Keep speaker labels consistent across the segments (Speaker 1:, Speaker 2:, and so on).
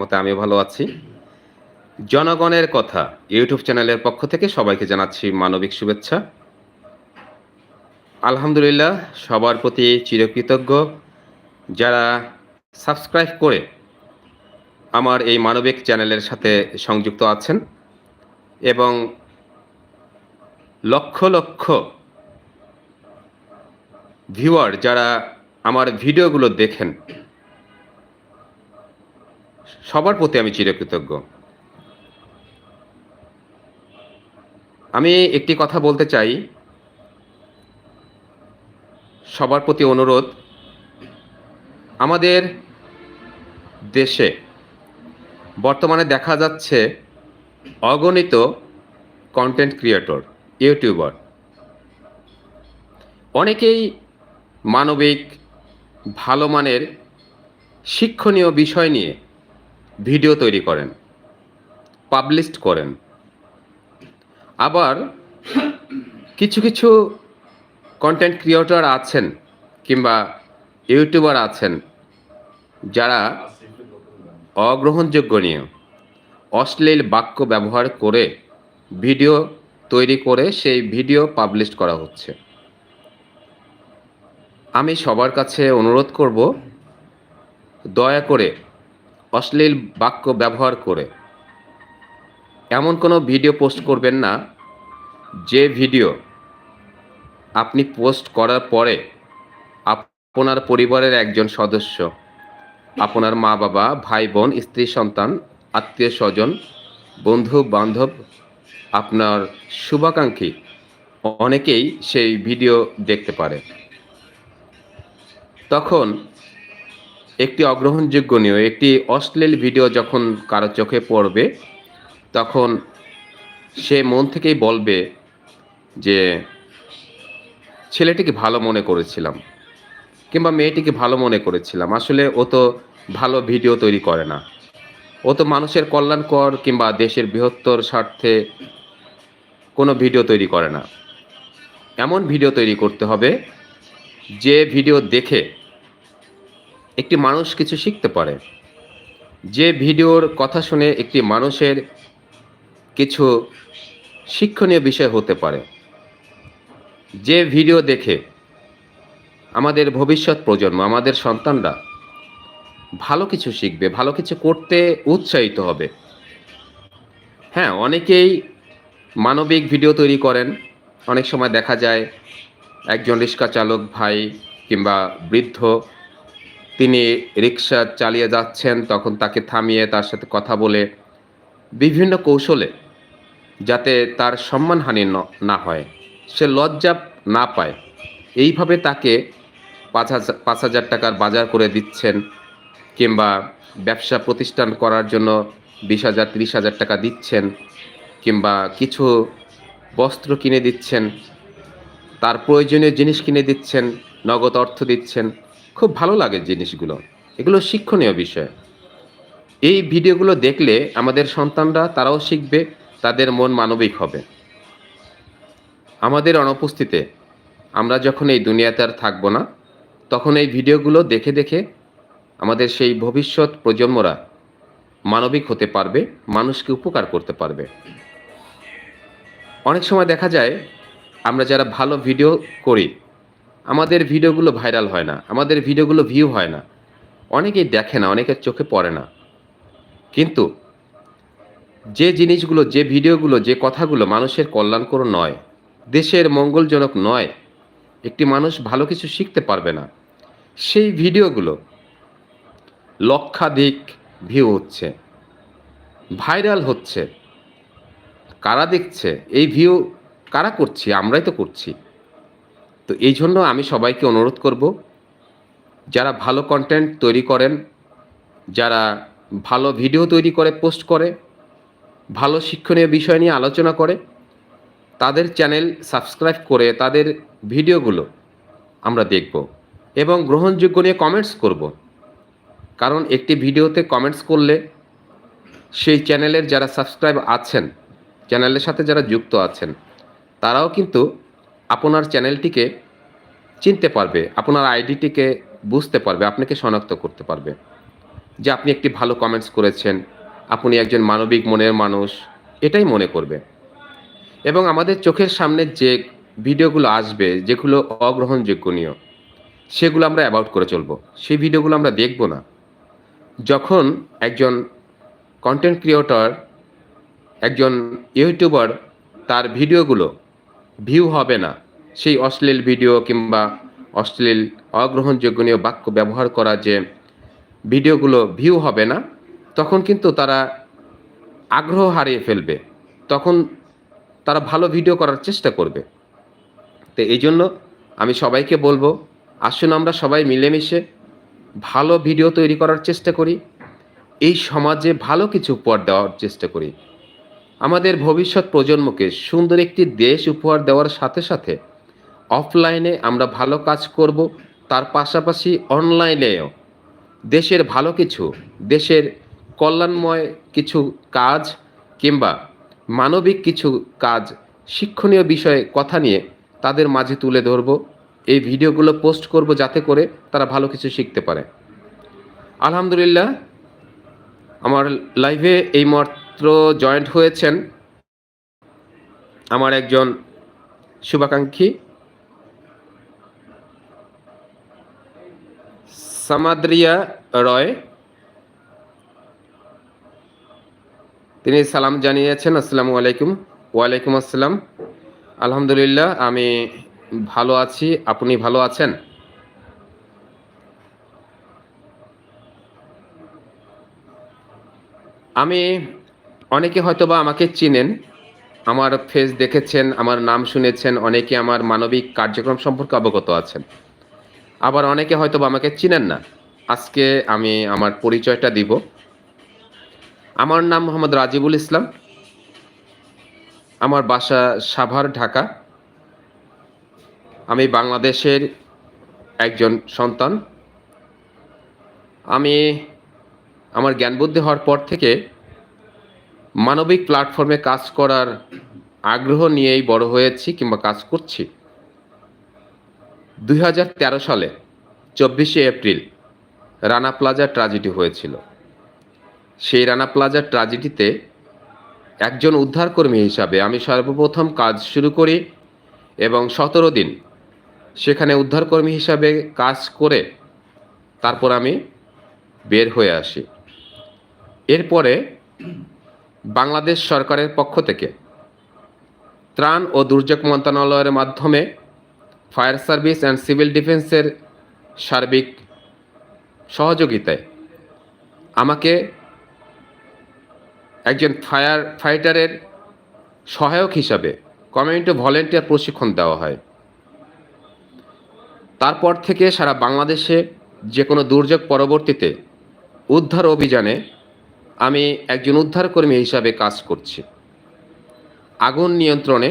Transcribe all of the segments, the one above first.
Speaker 1: মতে আমি ভালো আছি। জনগণের কথা ইউটিউব চ্যানেলের পক্ষ থেকে সবাইকে জানাচ্ছি মানবিক শুভেচ্ছা। আলহামদুলিল্লাহ, সবার প্রতি চিরকৃতজ্ঞ। যারা সাবস্ক্রাইব করে আমার এই মানবিক চ্যানেলের সাথে সংযুক্ত আছেন এবং লক্ষ লক্ষ ভিউয়ার যারা আমার ভিডিওগুলো দেখেন সবার প্রতি আমি চিরকৃতজ্ঞ। আমি একটি কথা বলতে চাই। সবার প্রতি অনুরোধ, আমাদের দেশে বর্তমানে দেখা যাচ্ছে অগণিত কন্টেন্ট ক্রিয়েটর ইউটিউবার অনেকেই মানবিক, ভালো মানের, শিক্ষণীয় বিষয় নিয়ে ভিডিও তৈরি করেন পাবলিশ করেন। আবার কিছু কিছু কন্টেন্ট ক্রিয়েটর আছেন কিংবা ইউটিউবার আছেন যারা অগ্রহণযোগ্য নিয়ে অশ্লীল বাক্য ব্যবহার করে ভিডিও তৈরি করে সেই ভিডিও পাবলিশ করা হচ্ছে। আমি সবার কাছে অনুরোধ করব, দয়া করে অশ্লীল বাক্য ব্যবহার করে। এমন কোনো ভিডিও পোস্ট করবেন না, যে ভিডিও আপনি পোস্ট করার পরে আপনার পরিবারের একজন সদস্য, আপনার মা বাবা ভাই বোন স্ত্রী, সন্তান, আত্মীয় স্বজন, বন্ধু, বান্ধব, আপনার শুভাকাঙ্ক্ষী, অনেকেই সেই ভিডিও দেখতে পারে। তখন একটি অগ্রহণযোগ্য নিয়ে একটি অশ্লীল ভিডিও যখন কারও চোখে পড়বে, তখন সে মন থেকেই বলবে যে, ছেলেটিকে ভালো মনে করেছিলাম কিংবা মেয়েটিকে ভালো মনে করেছিলাম। আসলে ও তো ভালো ভিডিও তৈরি করে না। ও তো মানুষের কল্যাণকর কিংবা দেশের বৃহত্তর স্বার্থে কোনো ভিডিও তৈরি করে না। এমন ভিডিও তৈরি করতে হবে যে ভিডিও দেখে একটি মানুষ কিছু শিখতে পারে। যে ভিডিওর কথা শুনে একটি মানুষের কিছু শিক্ষণীয় বিষয় হতে পারে। যে ভিডিও দেখে আমাদের ভবিষ্যৎ প্রজন্ম, আমাদের সন্তানরা ভালো কিছু শিখবে, ভালো কিছু করতে উৎসাহিত হবে। হ্যাঁ অনেকেই মানবিক ভিডিও তৈরি করেন। অনেক সময় দেখা যায় একজন রিক্সা চালক ভাই কিংবা বৃদ্ধ তিনি রিক্সা চালিয়ে যাচ্ছেন, তখন তাকে থামিয়ে তার সাথে কথা বলে বিভিন্ন কৌশলে যাতে তার সম্মানহানি না হয়। সে লজ্জা না পায়। এইভাবে তাকে পাঁচ হাজার পাঁচ হাজার টাকার বাজার করে দিচ্ছেন কিংবা ব্যবসা প্রতিষ্ঠান করার জন্য বিশ হাজার, তিরিশ হাজার টাকা দিচ্ছেন কিংবা কিছু বস্ত্র কিনে দিচ্ছেন, তার প্রয়োজনীয় জিনিস কিনে দিচ্ছেন, নগদ অর্থ দিচ্ছেন। খুব ভালো লাগে জিনিসগুলো। এগুলো শিক্ষণীয় বিষয়। এই ভিডিওগুলো দেখলে আমাদের সন্তানরা তারাও শিখবে, তাদের মন মানবিক হবে। আমাদের অনুপস্থিতিতে আমরা যখন এই দুনিয়াতে আর থাকব না, তখন এই ভিডিওগুলো দেখে দেখে আমাদের সেই ভবিষ্যৎ প্রজন্মরা মানবিক হতে পারবে, মানুষকে উপকার করতে পারবে। অনেক সময় দেখা যায়, আমরা যারা ভালো ভিডিও করি আমাদের ভিডিওগুলো ভাইরাল হয় না, আমাদের ভিডিওগুলো ভিউ হয় না। অনেকেই দেখে না, অনেকের চোখে পড়ে না। কিন্তু যে জিনিসগুলো, যে ভিডিওগুলো, যে কথাগুলো মানুষের কল্যাণকর নয়, দেশের মঙ্গলজনক নয়, একটি মানুষ ভালো কিছু শিখতে পারবে না, সেই ভিডিওগুলো লক্ষাধিক ভিউ হচ্ছে ভাইরাল হচ্ছে। কারা দেখছে? এই ভিউ কারা করছি? আমরাই তো করছি। তো এই জন্য আমি সবাইকে অনুরোধ করব, যারা ভালো কন্টেন্ট তৈরি করেন, যারা ভালো ভিডিও তৈরি করে পোস্ট করে, ভালো শিক্ষণীয় বিষয় নিয়ে আলোচনা করে, তাদের চ্যানেল সাবস্ক্রাইব করে তাদের ভিডিওগুলো আমরা দেখব এবং গ্রহণযোগ্য নিয়ে কমেন্টস করব। কারণ একটি ভিডিওতে কমেন্টস করলে সেই চ্যানেলের যারা সাবস্ক্রাইব আছেন চ্যানেলের সাথে যারা যুক্ত আছেন, তারাও কিন্তু আপনার চ্যানেলটিকে চিনতে পারবে, আপনার আইডিটিকে বুঝতে পারবে, আপনাকে শনাক্ত করতে পারবে যে আপনি একটি ভালো কমেন্টস করেছেন, আপনি একজন মানবিক মনের মানুষ, এটাই মনে করবে। এবং আমাদের চোখের সামনে যে ভিডিওগুলো আসবে, যেগুলো অগ্রহণযোগ্যনীয় সেগুলো আমরা অ্যাবাউট করে চলবো। সেই ভিডিওগুলো আমরা দেখব না। যখন একজন কন্টেন্ট ক্রিয়েটর একজন ইউটিউবার তার ভিডিওগুলো ভিউ হবে না। সেই অশ্লীল ভিডিও কিংবা অশ্লীল অগ্রহণযোগ্যনীয় বাক্য ব্যবহার করা যে ভিডিওগুলো ভিউ হবে না, তখন কিন্তু তারা আগ্রহ হারিয়ে ফেলবে। তখন তারা ভালো ভিডিও করার চেষ্টা করবে। তো এই জন্য আমি সবাইকে বলব, আসুন আমরা সবাই মিলেমিশে ভালো ভিডিও তৈরি করার চেষ্টা করি। এই সমাজে ভালো কিছু উপহার দেওয়ার চেষ্টা করি। আমাদের ভবিষ্যৎ প্রজন্মকে সুন্দর একটি দেশ উপহার দেওয়ার সাথে সাথে অফলাইনে আমরা ভালো কাজ করব, তার পাশাপাশি অনলাইনেও দেশের ভালো কিছু, দেশের কল্যাণময় কিছু কাজ কিংবা মানবিক কিছু কাজ, শিক্ষণীয় বিষয়ে কথা নিয়ে তাদের মাঝে তুলে ধরব। এই ভিডিওগুলো পোস্ট করব যাতে করে তারা ভালো কিছু শিখতে পারে। আলহামদুলিল্লাহ, আমার লাইভে এই মাত্র জয়েন্ট হয়েছেন আমার একজন শুভাকাঙ্ক্ষী, সামাদ্রিয়া রয়। তিনি সালাম জানিয়েছেন, আসসালামু আলাইকুম। ওয়ালাইকুম আসসালাম। আলহামদুলিল্লাহ, আমি ভালো আছি। আপনি ভালো আছেন? আমি অনেকে হয়তোবা আমাকে চিনেন, আমার ফেস দেখেছেন, আমার নাম শুনেছেন, অনেকে আমার মানবিক কার্যক্রম সম্পর্কে অবগত আছেন। আবার অনেকে হয়তোবা আমাকে চিনেন না। আজকে আমি আমার পরিচয়টা দিব। আমার নাম মোহাম্মদ রাজিবুল ইসলাম। আমার বাসা সাভার, ঢাকা। আমি বাংলাদেশের একজন সন্তান। আমি, আমার জ্ঞান বুদ্ধি হওয়ার পর থেকে মানবিক প্ল্যাটফর্মে কাজ করার আগ্রহ নিয়েই বড় হয়েছি কিংবা কাজ করছি। দু হাজার তেরো সালে চব্বিশে এপ্রিল রানা প্লাজা ট্রাজেডি হয়েছিল। সেই রানা প্লাজা ট্রাজেডিতে একজন উদ্ধারকর্মী হিসাবে আমি সর্বপ্রথম কাজ শুরু করি এবং সতেরো দিন সেখানে উদ্ধারকর্মী হিসাবে কাজ করে তারপর আমি বের হয়ে আসি। এরপরে বাংলাদেশ সরকারের পক্ষ থেকে ত্রাণ ও দুর্যোগ মন্ত্রণালয়ের মাধ্যমে ফায়ার সার্ভিস অ্যান্ড সিভিল ডিফেন্সের সার্বিক সহযোগিতায় আমাকে একজন ফায়ার ফাইটারের সহায়ক হিসাবে কমিউনিটি ভলেন্টিয়ার প্রশিক্ষণ দেওয়া হয়। তারপর থেকে সারা বাংলাদেশে যে কোনো দুর্যোগ পরবর্তীতে উদ্ধার অভিযানে আমি একজন উদ্ধারকর্মী হিসাবে কাজ করছি। আগুন নিয়ন্ত্রণে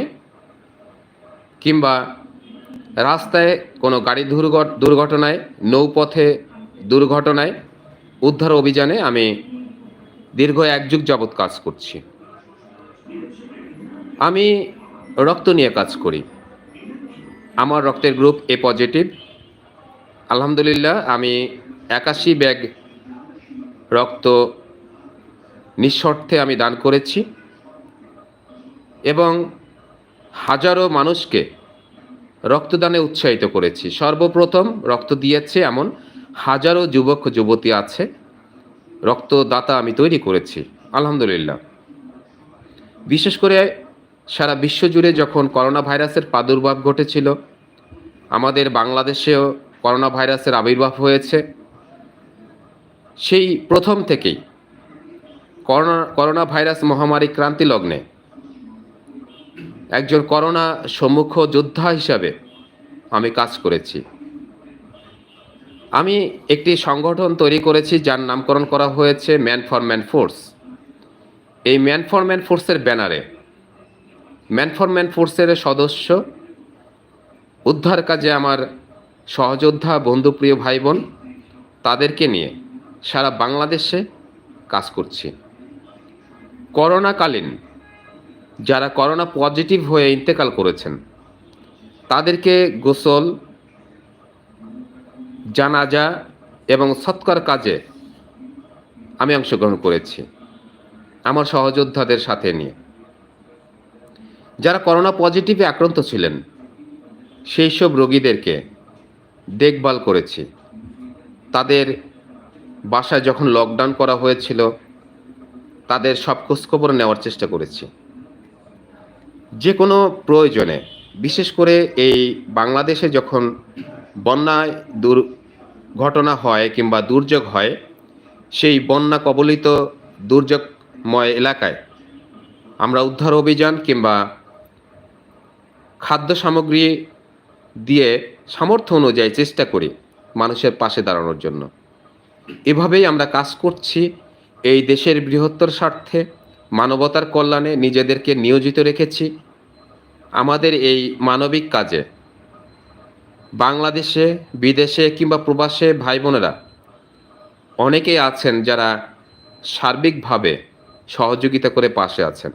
Speaker 1: কিংবা রাস্তায় কোনো গাড়ি দুর্ঘটনায়, নৌপথে দুর্ঘটনায় উদ্ধার অভিযানে আমি দীর্ঘ এক যুগ যাবৎ কাজ করছি। আমি রক্ত নিয়ে কাজ করি। আমার রক্তের গ্রুপ এ পজিটিভ। আলহামদুলিল্লাহ, আমি একাশি ব্যাগ রক্ত নিঃস্বার্থে আমি দান করেছি এবং হাজারো মানুষকে রক্তদানে উৎসাহিত করেছি। সর্বপ্রথম রক্ত দিয়েছে এমন হাজারো যুবক, যুবতী আছে। রক্তদাতা আমি তৈরি করেছি, আলহামদুলিল্লাহ। বিশেষ করে সারা বিশ্বজুড়ে যখন করোনা ভাইরাসের প্রাদুর্ভাব ঘটেছিল, আমাদের বাংলাদেশেও করোনা ভাইরাসের আবির্ভাব হয়েছে। সেই প্রথম থেকেই করোনা করোনা ভাইরাস মহামারী ক্রান্তি লগ্নে। একজন করোনা সম্মুখ যোদ্ধা হিসাবে আমি কাজ করেছি। আমি একটি সংগঠন তৈরি করেছি যার নামকরণ করা হয়েছে ম্যান ফর ম্যান ফোর্স। এই ম্যান ফর ম্যান ফোর্সের ব্যানারে ম্যান ফর ম্যান ফোর্সের সদস্য, উদ্ধার কাজে আমার সহযোদ্ধা বন্ধুপ্রিয় ভাই বোন তাদেরকে নিয়ে সারা বাংলাদেশে কাজ করছি। করোনাকালীন যারা করোনা পজিটিভ হয়ে ইন্তেকাল করেছেন, তাদেরকে গোসল, জানাজা এবং সৎকার কাজে আমি অংশগ্রহণ করেছি, আমার সহযোদ্ধাদের সাথে নিয়ে। যারা করোনা পজিটিভে আক্রান্ত ছিলেন, সেই সব রোগীদেরকে দেখভাল করেছি। তাদের বাসায় যখন লকডাউন করা হয়েছিল তাদের সব খোঁজখবর নেওয়ার চেষ্টা করেছি। যে কোনো প্রয়োজনে, বিশেষ করে এই বাংলাদেশে যখন বন্যায় দুর্ঘটনা হয় কিংবা দুর্যোগ হয়, সেই বন্যা কবলিত দুর্যোগময় এলাকায় আমরা উদ্ধার অভিযান কিংবা খাদ্য সামগ্রী দিয়ে সামর্থ্য অনুযায়ী চেষ্টা করি মানুষের পাশে দাঁড়ানোর জন্য। এভাবেই আমরা কাজ করছি। এই দেশের বৃহত্তর স্বার্থে মানবতার কল্যাণে নিজেদেরকে নিয়োজিত রেখেছি আমাদের এই মানবিক কাজে। বাংলাদেশে, বিদেশে কিংবা প্রবাসে ভাই বোনেরা অনেকেই আছেন যারা সার্বিকভাবে সহযোগিতা করে পাশে আছেন।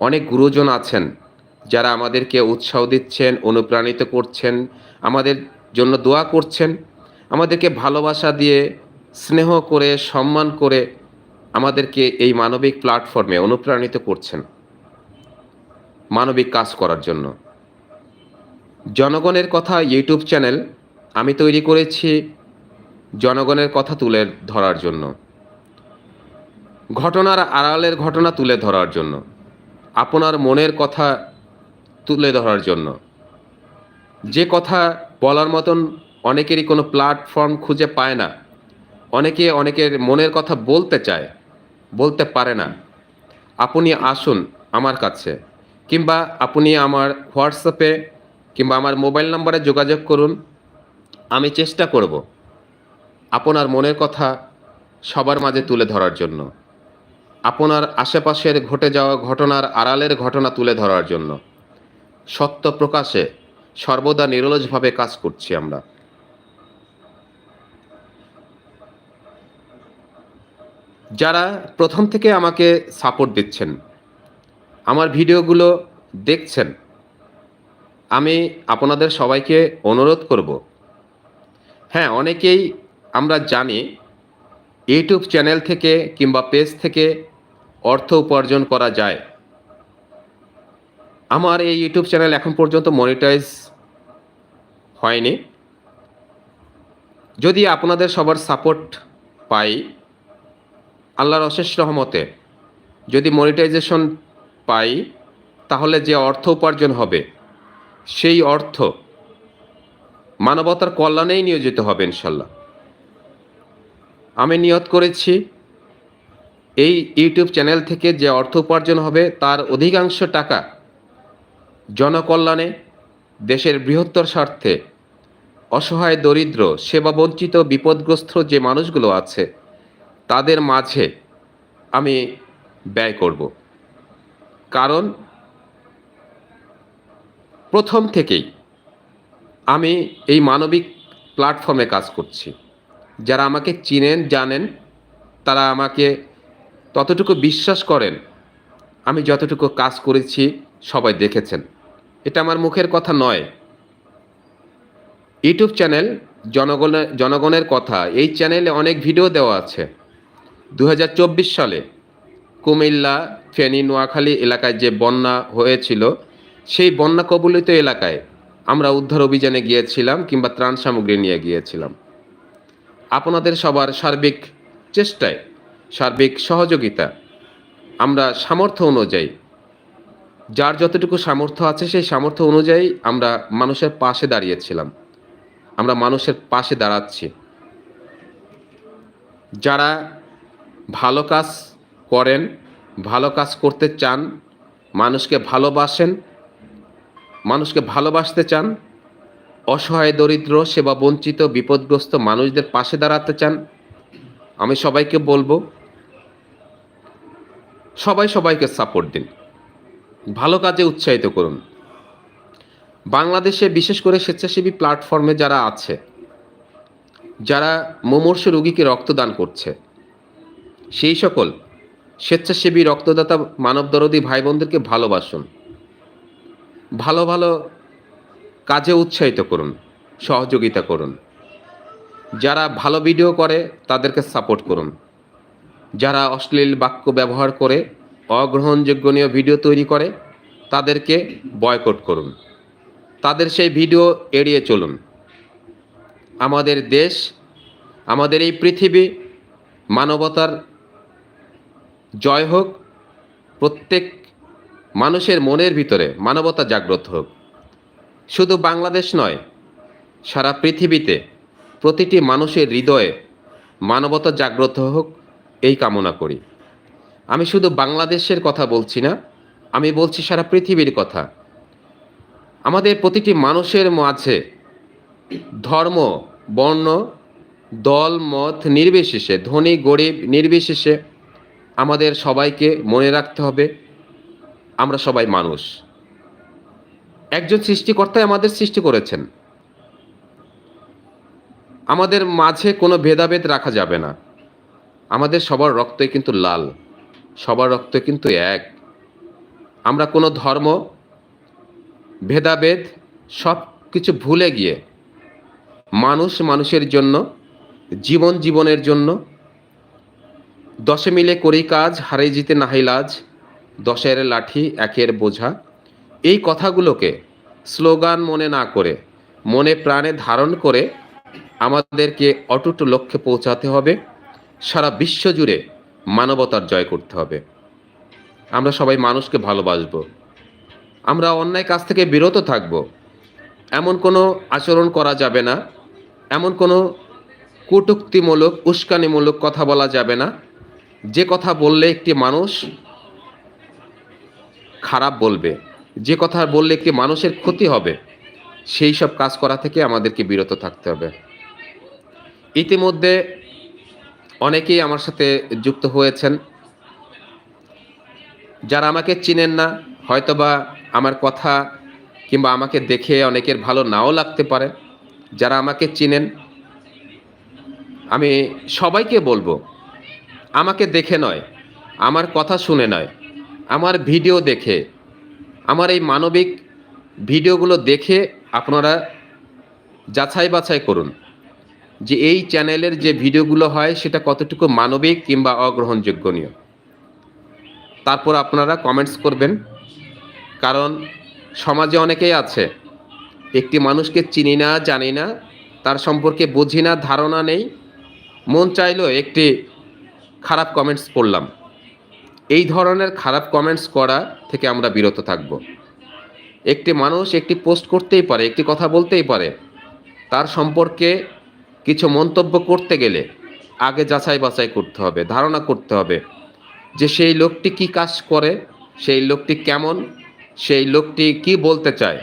Speaker 1: অনেক গুরুজন আছেন যারা আমাদেরকে উৎসাহ দিচ্ছেন, অনুপ্রাণিত করছেন, আমাদের জন্য দোয়া করছেন, আমাদেরকে ভালোবাসা দিয়ে স্নেহ করে, সম্মান করে আমাদেরকে এই মানবিক প্ল্যাটফর্মে অনুপ্রাণিত করছেন মানবিক কাজ করার জন্য। জনগণের কথা ইউটিউব চ্যানেল আমি তৈরি করেছি জনগণের কথা তুলে ধরার জন্য। ঘটনার আড়ালের ঘটনা তুলে ধরার জন্য। আপনার মনের কথা তুলে ধরার জন্য। যে কথা বলার মতন অনেকেরই কোনো প্ল্যাটফর্ম খুঁজে পায় না। অনেকে অনেকের মনের কথা বলতে চায়, বলতে পারে না। আপনি আসুন আমার কাছে, কিংবা আপনি আমার হোয়াটসঅ্যাপে কিংবা আমার মোবাইল নাম্বারে যোগাযোগ করুন, আমি চেষ্টা করব আপনার মনের কথা সবার মাঝে তুলে ধরার জন্য, আপনার আশেপাশের ঘটে যাওয়া ঘটনার আড়ালের ঘটনা তুলে ধরার জন্য। সত্য প্রকাশে সর্বদা নিরলসভাবে কাজ করছি আমরা। যারা প্রথম থেকে আমাকে সাপোর্ট দিচ্ছেন, আমার ভিডিওগুলো দেখছেন, আমি আপনাদের সবাইকে অনুরোধ করব। হ্যাঁ অনেকেই আমরা জানি, ইউটিউব চ্যানেল থেকে কিংবা পেজ থেকে অর্থ উপার্জন করা যায়। আমার এই ইউটিউব চ্যানেল এখন পর্যন্ত মনিটাইজ হয়নি। যদি আপনাদের সবার সাপোর্ট পাই আল্লাহর অশেষ রহমতে যদি মনিটাইজেশন পাই, তাহলে যে অর্থ উপার্জন হবে, সেই অর্থ মানবতার কল্যাণেই নিয়োজিত হবে ইনশাল্লাহ। আমি নিয়ত করেছি, এই ইউটিউব চ্যানেল থেকে যে অর্থ উপার্জন হবে, তার অধিকাংশ টাকা জনকল্যাণে, দেশের বৃহত্তর স্বার্থে, অসহায়, দরিদ্র সেবা বঞ্চিত বিপদগ্রস্ত যে মানুষগুলো আছে তাদের মাঝে আমি ব্যয় করব। কারণ প্রথম থেকেই আমি এই মানবিক প্ল্যাটফর্মে কাজ করছি। যারা আমাকে চিনেন, জানেন, তারা আমাকে ততটুকু বিশ্বাস করেন, আমি যতটুকু কাজ করেছি সবাই দেখেছেন। এটা আমার মুখের কথা নয়। ইউটিউব চ্যানেল জনগণের জনগণের কথা। এই চ্যানেলে অনেক ভিডিও দেওয়া আছে। দু হাজার চব্বিশ সালে কুমিল্লা, ফেনী, নোয়াখালী এলাকায় যে বন্যা হয়েছিল, সেই বন্যা কবলিত এলাকায় আমরা উদ্ধার অভিযানে গিয়েছিলাম কিংবা ত্রাণ সামগ্রী নিয়ে গিয়েছিলাম। আপনাদের সবার সার্বিক চেষ্টায়, সার্বিক সহযোগিতা, আমরা সামর্থ্য অনুযায়ী, যার যতটুকু সামর্থ্য আছে সেই সামর্থ্য অনুযায়ী আমরা মানুষের পাশে দাঁড়িয়েছিলাম। আমরা মানুষের পাশে দাঁড়াচ্ছি। যারা ভালো কাজ করেন, ভালো কাজ করতে চান, মানুষকে ভালোবাসেন, মানুষকে ভালোবাসতে চান, অসহায়, দরিদ্র, সেবা বঞ্চিত, বিপদগ্রস্ত মানুষদের পাশে দাঁড়াতে চান, আমি সবাইকে বলব, সবাই সবাইকে সাপোর্ট দিন। ভালো কাজে উৎসাহিত করুন। বাংলাদেশে বিশেষ করে স্বেচ্ছাসেবী প্ল্যাটফর্মে যারা আছে, যারা মুমূর্ষ রোগীকে রক্তদান করছে সেই সকল স্বেচ্ছাসেবী রক্তদাতা মানবদরদী ভাই বোনদেরকে ভালোবাসুন। ভালো ভালো কাজে উৎসাহিত করুন, সহযোগিতা করুন। যারা ভালো ভিডিও করে, তাদেরকে সাপোর্ট করুন। যারা অশ্লীল বাক্য ব্যবহার করে অগ্রহণযোগ্যনীয় ভিডিও তৈরি করে, তাদেরকে বয়কট করুন। তাদের সেই ভিডিও এড়িয়ে চলুন। আমাদের দেশ, আমাদের এই পৃথিবী মানবতার জয় হোক, প্রত্যেক মানুষের মনের ভিতরে মানবতা জাগ্রত হোক। শুধু বাংলাদেশ নয়, সারা পৃথিবীতে প্রতিটি মানুষের হৃদয়ে মানবতা জাগ্রত হোক, এই কামনা করি। আমি শুধু বাংলাদেশের কথা বলছি না, আমি বলছি সারা পৃথিবীর কথা। আমাদের প্রতিটি মানুষের মাঝে ধর্ম, বর্ণ, দল, মত নির্বিশেষে, ধনী, গরিব নির্বিশেষে আমাদের সবাইকে মনে রাখতে হবে, আমরা সবাই মানুষ। একজন সৃষ্টিকর্তাই আমাদের সৃষ্টি করেছেন। আমাদের মাঝে কোনো ভেদাভেদ রাখা যাবে না। আমাদের সবার রক্তই কিন্তু লাল, সবার রক্ত কিন্তু এক। আমরা কোনো ধর্ম, ভেদাভেদ, সব কিছু ভুলে গিয়ে মানুষ মানুষের জন্য, জীবন জীবনের জন্য দশে মিলে করি কাজ হারে জিতে নাহি লাজ, দশের লাঠি একের বোঝা। এই কথাগুলোকে স্লোগান মনে না করে, মনে প্রাণে ধারণ করে আমাদেরকে অটুট লক্ষ্যে পৌঁছাতে হবে। সারা বিশ্ব জুড়ে মানবতার জয় করতে হবে। আমরা সবাই মানুষকে ভালোবাসবো। আমরা অন্যায় কাজ থেকে বিরত থাকব। এমন কোনো আচরণ করা যাবে না। এমন কোনো কটুক্তিমূলক, উস্কানিমূলক কথা বলা যাবে না। যে কথা বললে একটি মানুষ খারাপ বলবে, যে কথা বললে একটি মানুষের ক্ষতি হবে, সেই সব কাজ করা থেকে আমাদেরকে বিরত থাকতে হবে। ইতিমধ্যে অনেকেই আমার সাথে যুক্ত হয়েছেন। যারা আমাকে চিনেন না, হয়তোবা আমার কথা কিংবা আমাকে দেখে অনেকের ভালো নাও লাগতে পারে। যারা আমাকে চিনেন, আমি সবাইকে বলব আমাকে দেখে নয়, আমার কথা শুনে নয়, আমার ভিডিও দেখে। আমার এই মানবিক ভিডিওগুলো দেখে আপনারা যাচাই বাছাই করুন যে এই চ্যানেলের যে ভিডিওগুলো হয় সেটা কতটুকু মানবিক কিংবা অগ্রহণযোগ্যনীয়। তারপর আপনারা কমেন্টস করবেন, কারণ সমাজে অনেকেই আছে, একটি মানুষকে চিনি না, জানি না, তার সম্পর্কে বুঝি না, ধারণা নেই, মন চাইলো একটি খারাপ কমেন্টস পড়লাম। এই ধরনের খারাপ কমেন্টস করা থেকে আমরা বিরত থাকব। একটি মানুষ একটি পোস্ট করতেই পারে, একটি কথা বলতেই পারে। তার সম্পর্কে কিছু মন্তব্য করতে গেলে আগে যাচাই বাছাই করতে হবে, ধারণা করতে হবে যে সেই লোকটি কি কাজ করে, সেই লোকটি কেমন, সেই লোকটি কি বলতে চায়,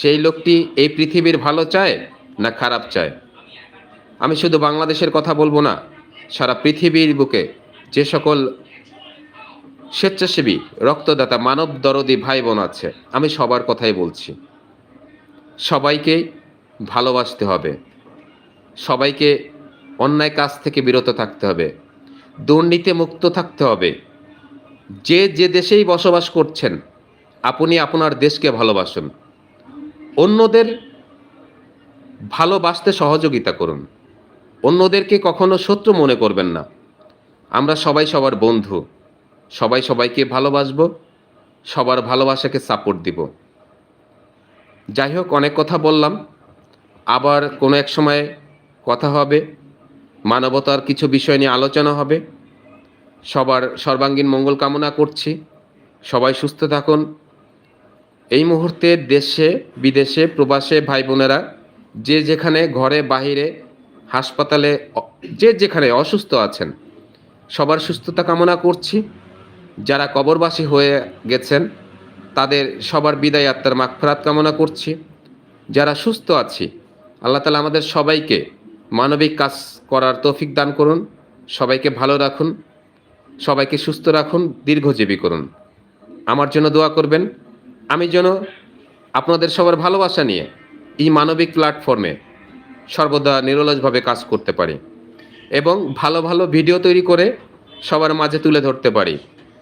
Speaker 1: সেই লোকটি এই পৃথিবীর ভালো চায় না খারাপ চায়। আমি শুধু বাংলাদেশের কথা বলব না সারা পৃথিবীর বুকে যে সকল স্বেচ্ছাসেবী, রক্তদাতা, মানব দরদি ভাই বোন আছে, আমি সবার কথাই বলছি। সবাইকে ভালোবাসতে হবে। সবাইকে অন্যায় কাজ থেকে বিরত থাকতে হবে। দুর্নীতি মুক্ত থাকতে হবে। যে যে দেশেই বসবাস করছেন, আপনি আপনার দেশকে ভালোবাসুন। অন্যদের ভালোবাসতে সহযোগিতা করুন। অন্যদেরকে কখনো শত্রু মনে করবেন না। আমরা সবাই সবার বন্ধু। সবাই সবাইকে ভালোবাসবো। সবার ভালোবাসাকে সাপোর্ট দিব। যাই হোক, অনেক কথা বললাম। আবার কোনো এক সময় কথা হবে। মানবতার কিছু বিষয় নিয়ে আলোচনা হবে। সবার সর্বাঙ্গীন মঙ্গল কামনা করছি। সবাই সুস্থ থাকুন। এই মুহূর্তে দেশে, বিদেশে, প্রবাসে ভাই বোনেরা যে যেখানে, ঘরে, বাহিরে হাসপাতালে যে যেখানে অসুস্থ আছেন, সবার সুস্থতা কামনা করছি। যারা কবরবাসী হয়ে গেছেন, তাদের সবার বিদায় আত্মার মাগফিরাত কামনা করছি। যারা সুস্থ আছি, আল্লাহ তালা আমাদের সবাইকে মানবিক কাজ করার তৌফিক দান করুন। সবাইকে ভালো রাখুন, সবাইকে সুস্থ রাখুন, দীর্ঘজীবী করুন। আমার জন্য দোয়া করবেন। আমি যেন আপনাদের সবার ভালোবাসা নিয়ে এই মানবিক প্ল্যাটফর্মে সর্বদা নিরলসভাবে কাজ করতে পারি এবং ভালো ভালো ভিডিও তৈরি করে সবার মাঝে তুলে ধরতে পারি।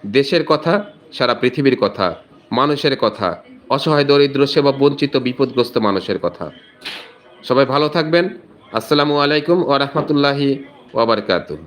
Speaker 1: দেশের কথা, সারা পৃথিবীর কথা, মানুষের কথা, অসহায়, দরিদ্র, সেবা বঞ্চিত, বিপদগ্রস্ত মানুষের কথা। সবাই ভালো থাকবেন। আসসালামু আলাইকুম ওয়া রাহমাতুল্লাহি ওয়া বারাকাতুহু।